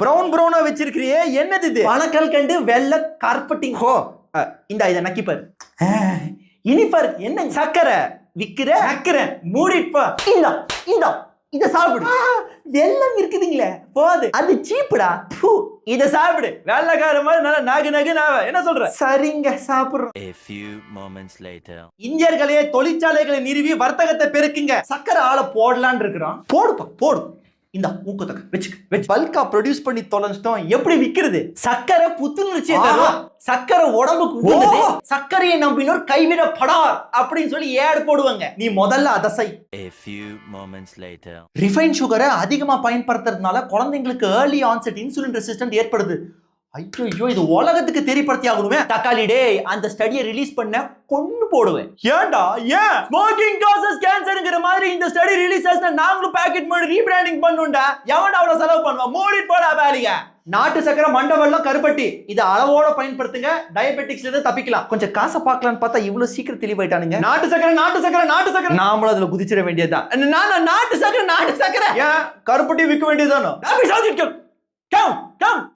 Brown பிரவுனா வச்சிருக்கிறியே என்னது இது? பணக்கல் கண்டு வெள்ளை கார்பெட்டிங் ஹோ அ, இந்தா இதை நக்கிப்பார் இனிப்பார் என்ன சக்கரை விக்கிற? நக்கிறேன் மூடிப்பா இந்தா இந்தா இத சாப்பிடு. வெள்ளம் இருக்குதுங்களே போது. அது சீப்புடா. பூ இதை சாப்பிடு. வெள்ளைக்கார மாதிரி நல்லா நகு நகு நாவ என்ன சொல்ற? சரிங்க சாப்பிடுறோம். A few moments later. இந்தியர்களே தொழிற்சாலைகளை நிறுவி வர்த்தகத்தை பெருக்குங்க. சக்கரை ஆளை போடலான்னு இருக்கிறோம். போடுப்பா போடு. இந்த ஊக்கத்தக்க வச்சுக்க வச்சு. பல்கா ப்ரொடியூஸ் பண்ணி தொலைஞ்சிட்டோம் எப்படி விக்கிறது? சக்கரை புத்துணர்ச்சியை ஆஹா. தரும். சக்கரை உடம்புக்கு. சர்க்கரையை நம்பினோர் கைவிடப்படார் அப்படின்னு சொல்லி ஏடு போடுவாங்க. நீ முதல்ல அதை செய். A few moments later. Refine சுகரை அதிகமா பயன்படுத்துறதுனால குழந்தைங்களுக்கு ஏர்லி ஆன்செட் இன்சுலின் ரெசிஸ்டன்ட் ஏற்படுது. ஐயோ இது உலகத்துக்கு தெரியப்படுத்தி ஆகணுமே தக்காளி டே அந்த ஸ்டடியை ரிலீஸ் பண்ண கொண்டு போடுவேன். ஏன்டா? ஏன்? ஸ்மோக்கிங் காசஸ் கேன்சருங்கிற மாதிரி இந்த ஸ்டடி ரிலீஸ் ஆச்சுனா நாங்களும் பேக்கெட் மாதிரி ரீபிராண்டிங் பண்ணுண்டா எவன்டா அவ்வளவு செலவு பண்ணுவான் மூடி போடா வேலைய. நாட்டு சக்கரை மண்டை கருப்பட்டி. இதை அளவோட பயன்படுத்துங்க. டயபெட்டிக்ஸ்ல இருந்து தப்பிக்கலாம். கொஞ்சம் காசை பார்க்கலான்னு பார்த்தா இவ்வளவு சீக்கிரம் தெளிவாயிட்டானுங்க. நாட்டு சக்கரை நாட்டு சக்கரை நாட்டு சக்கரை. நாமளும் அதுல குதிச்சிட வேண்டியதுதான். நான் நாட்டு சக்கரை நாட்டு சக்கரை. ஏன்? கருப்பட்டி விற்க வேண்டியதானோ கம் கம்